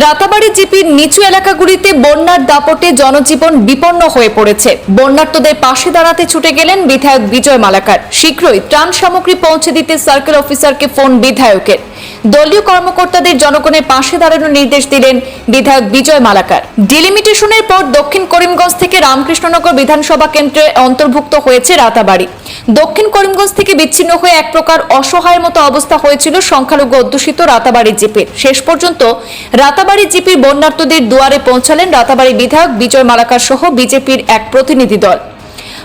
রাতাবাড়ি জিপির নিচু এলাকাগুলিতে বন্যার দাপটে জনজীবন বিপন্ন হয়ে পড়েছে। বন্যার্তদের পাশে দাঁড়াতে ছুটে গেলেন বিধায়ক বিজয় মালাকার। শীঘ্রই ত্রাণ সামগ্রী পৌঁছে দিতে সার্কেল অফিসারকে ফোন বিধায়কের। দলীয় কর্মকর্তাদের জনগণের পাশে দাঁড়ানোর নির্দেশ দিলেন বিধায়ক বিজয় মালাকার। ডিলিমিটেশনের পর দক্ষিণ করিমগঞ্জ থেকে রামকৃষ্ণনগর বিধানসভা কেন্দ্রে অন্তর্ভুক্ত হয়েছে রাতাবাড়ি। দক্ষিণ করিমগঞ্জ থেকে বিচ্ছিন্ন হয়ে এক প্রকার অসহায়ের মতো অবস্থা হয়েছিল সংখ্যালঘু অধ্যুষিত রাতাবাড়ি জিপির শেষ পর্যন্ত রাতাবাড়ি জিপির বন্যার্তদের দুয়ারে পৌঁছালেন রাতাবাড়ি বিধায়ক বিজয় মালাকার সহ বিজেপির এক প্রতিনিধি দল।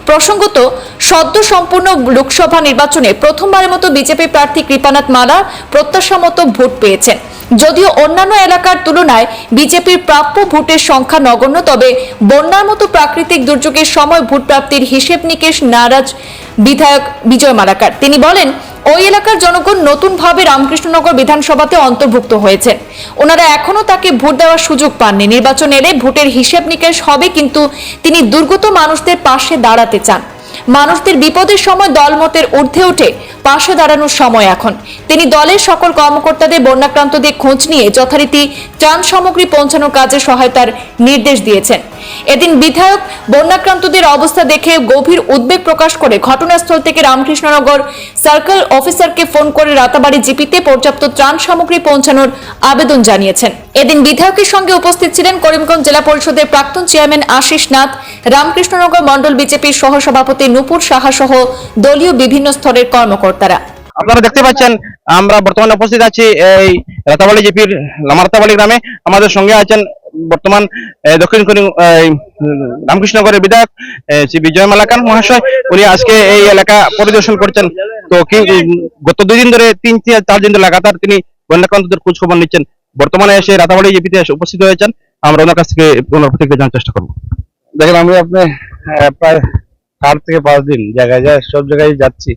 প্রসঙ্গত, সদ্য সম্পূর্ণ লোকসভা নির্বাচনে প্রথমবারের মতো বিজেপি প্রার্থী কৃপানাথ মালা প্রত্যাশা মতো ভোট পেয়েছেন। যদিও অন্যান্য এলাকার তুলনায় বিজেপির প্রাপ্য ভোটের সংখ্যা নগণ্য, তবে বন্যার মতো প্রাকৃতিক দুর্যোগের সময় ভোট প্রাপ্তির হিসেব নিকেশ নারাজ বিধায়ক বিজয় মালাকার। তিনি বলেন, ওই এলাকার জনগণ নতুনভাবে রামকৃষ্ণনগর বিধানসভাতে অন্তর্ভুক্ত হয়েছে। ওনারা এখনও তাকে ভোট দেওয়ার সুযোগ পাননি। নির্বাচন এলে ভোটের হিসেব নিকেশ হবে, কিন্তু তিনি দুর্গত মানুষদের পাশে দাঁড়াতে চান। মানুষদের বিপদের সময় দলমতের ঊর্ধ্বে উঠে পাশে দাঁড়ানোর সময় এখন। তিনি দলের সকল কর্মকর্তাদের বন্যাক্রান্তদের খোঁজ নিয়ে যথারীতি ত্রাণ সামগ্রী পৌঁছানোর কাজে সহায়তার নির্দেশ দিয়েছেন। এদিন বিধায়ক বন্যাক্রান্তদের অবস্থা দেখে গভীর উদ্বেগ প্রকাশ করে ঘটনাস্থল থেকে রামকৃষ্ণনগর সার্কেল অফিসারকে ফোন করে রাতাবাড়ি জিপিতে পর্যাপ্ত ত্রাণ সামগ্রী পৌঁছানোর আবেদন জানিয়েছেন। এদিন বিধায়কের সঙ্গে উপস্থিত ছিলেন করিমগঞ্জ জেলা পরিষদের প্রাক্তন চেয়ারম্যান আশিস নাথ, রামকৃষ্ণনগর মণ্ডল বিজেপির সহসভাপতি নুপুর সাহা সহ দলীয় বিভিন্ন স্তরের কর্মকর্তারা। আপনারা দেখতে পাচ্ছেন, আমরা বর্তমানে উপস্থিত আছি এই রাতাবাড়ি জিপির লামারতাবাড়ি গ্রামে। আমাদের সঙ্গে আছেন বর্তমান দক্ষিণ রামকৃষ্ণগরের বিধায়ক শ্রী বিজয় মালাকান মহাশয়, উনি আজকে এই এলাকা পরিদর্শন করছেন তো কি গত দুই দিন ধরে তিন চার দিন ধরে লাগাতার তিনি বন্যাক্রান্তদের খোঁজ খবর নিচ্ছেন বর্তমানে এসে রাতাবাড়ি জিপিতে এসে উপস্থিত হয়েছেন আমরা ওনার কাছ থেকে ওনার প্রতিক্রিয়া জানার চেষ্টা করব। দেখেন, আমি আপনি প্রায় চার থেকে পাঁচ দিন জায়গায় যায়, সব জায়গায় যাচ্ছি।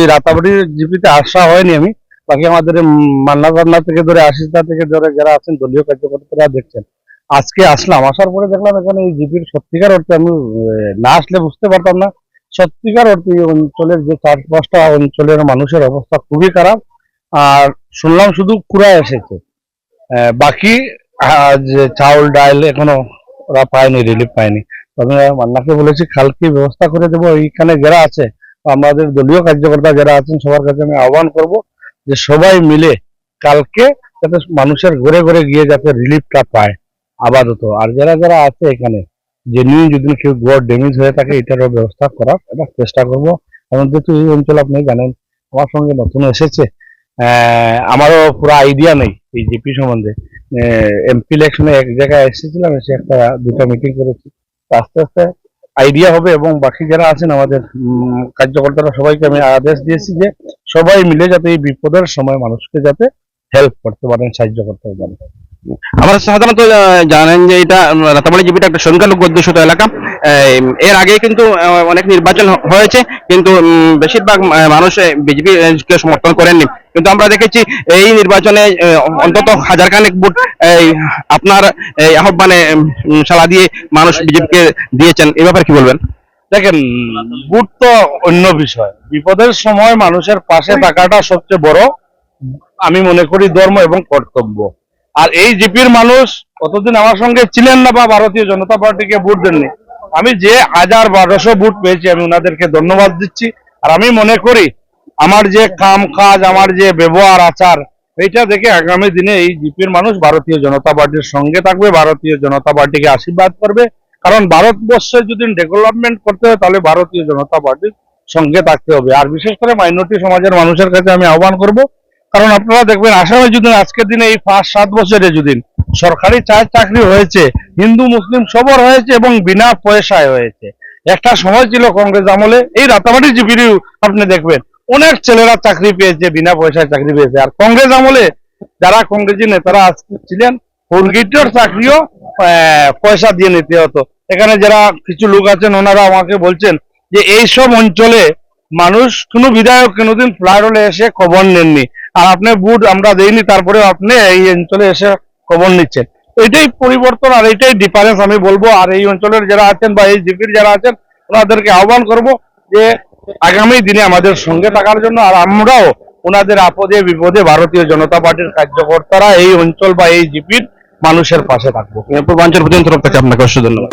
এই রাতাবাড়ির জিপিতে আসা হয়নি আমি। বাকি আমাদের মান্না বান্না থেকে ধরে আশিসদা থেকে ধরে যারা আছেন, দলীয় কার্যকর্তারা দেখছেন। আজকে আসলাম, আসার পরে দেখলাম এখানে এই জিপির সত্যিকার অর্থে আমি না আসলে বুঝতে পারতাম না। সত্যিকার অর্থে অঞ্চলের যে চার পাঁচটা অঞ্চলের মানুষের অবস্থা খুবই খারাপ। আর শুনলাম শুধু কুড়া এসেছে। বাকি চাউল, ডাল এখনও ওরা পায়নি রিলিফ পায়নি। আমি মান্নাকে বলেছি কালকে ব্যবস্থা করে দেবো, এইখানে যারা আছে, আমাদের দলীয় কার্যকর্তা যারা আছেন, সবার কাছে আমি আহ্বান করব যে সবাই মিলে কালকে যাতে মানুষের ঘরে ঘরে গিয়ে যাতে রিলিফটা পায়। আপাতত। আর যারা যারা আছে এখানে জেনুইন যদি কেউ ঘর ড্যামেজ হয়ে থাকে, এটারও ব্যবস্থা করার এটা চেষ্টা করব। কারণ যেহেতু এই অঞ্চল আপনি জানেন, আমার সঙ্গে নতুন এসেছে। আমারও পুরো আইডিয়া নেই এই জিপি সম্বন্ধে। এমপি ইলেকশনে এক জায়গায় এসেছিলাম, এসে একটা, দুটা মিটিং করেছি। আস্তে আস্তে আইডিয়া হবে এবং বাকি যারা আছেন, আমাদের কার্যকর্তারা সবাইকে আমি আদেশ দিয়েছি যে সবাই মিলে যাতে এই বিপদের সময় মানুষকে যাতে হেল্প করতে পারেন সাহায্য করতে পারেন। আমরা সাধারণত জানেন যে এটা রাতাবাড়ি জিপিটা একটা সংখ্যালঘু অধ্যুষিত এলাকা। এর আগে কিন্তু অনেক নির্বাচন হয়েছে। কিন্তু বেশিরভাগ মানুষ বিজেপি কে সমর্থন করেননি। কিন্তু আমরা দেখেছি এই নির্বাচনে অন্তত হাজার খানেক ভোট এই, আপনার এই আহ্বানে সাড়া দিয়ে মানুষ বিজেপিকে দিয়েছেন। এই ব্যাপারে কি বলবেন? দেখেন বুট তো অন্য বিষয়। বিপদের সময় মানুষের পাশে থাকাটা সবচেয়ে বড় আমি মনে করি ধর্ম এবং কর্তব্য। আর এই জিপির মানুষ কতদিন আমার সঙ্গে ছিলেন না বা ভারতীয় জনতা পার্টিকে ভোট দেননি, আমি যে হাজার বারোশো ভোট পেয়েছি, আমি ওনাদেরকে ধন্যবাদ দিচ্ছি। আর আমি মনে করি আমার যে কাম কাজ আমার যে ব্যবহার, আচার, এইটা দেখে আগামী দিনে এই জিপির মানুষ ভারতীয় জনতা পার্টির সঙ্গে থাকবে, ভারতীয় জনতা পার্টিকে আশীর্বাদ করবে। কারণ ভারতবর্ষে যদি ডেভেলপমেন্ট করতে হয়, তাহলে ভারতীয় জনতা পার্টির সঙ্গে থাকতে হবে। আর বিশেষ করে মাইনরিটি সমাজের মানুষের কাছে আমি আহ্বান করব কারণ আপনারা দেখবেন আসামে যদি আজকের দিনে এই পাঁচ, সাত বছরে যদি সরকারি চাকরি হয়েছে, হিন্দু, মুসলিম সবর হয়েছে এবং বিনা পয়সায় হয়েছে। একটা সময় ছিল কংগ্রেস আমলে, এই রাতাবাড়ি জিপিরিও আপনি দেখবেন, অনেক ছেলেরা চাকরি পেয়েছে, বিনা পয়সায় চাকরি পেয়েছে। আর কংগ্রেস আমলে যারা কংগ্রেসী নেতারা ছিলেন ফুলগিটর চাকরিও পয়সা দিয়ে নিতে হতো। এখানে যারা কিছু লোক আছেন, ওনারা আমাকে বলছেন যে, এইসব অঞ্চলে মানুষ কোনো বিধায়ক কোনোদিন ফ্লাইরলে এসে খবর নেননি। আর আপনি বুট আমরা দেইনি, তারপরে আপনি এই অঞ্চলে এসে খবর নিচ্ছেন। এটাই পরিবর্তন আর এটাই ডিফারেন্স আমি বলব। আর এই অঞ্চলের যারা আছেন বা এই জিপির যারা আছেন, ওনাদেরকে আহ্বান করব যে আগামী দিনে আমাদের সঙ্গে থাকার জন্য আর আমরাও ওনাদের আপদে বিপদে ভারতীয় জনতা পার্টির কার্যকর্তারা এই অঞ্চল বা এই জিপির মানুষের পাশে থাকব। পূর্বাঞ্চল প্রতিনিধি তরফ থেকে আপনাকে অবশ্যই ধন্যবাদ।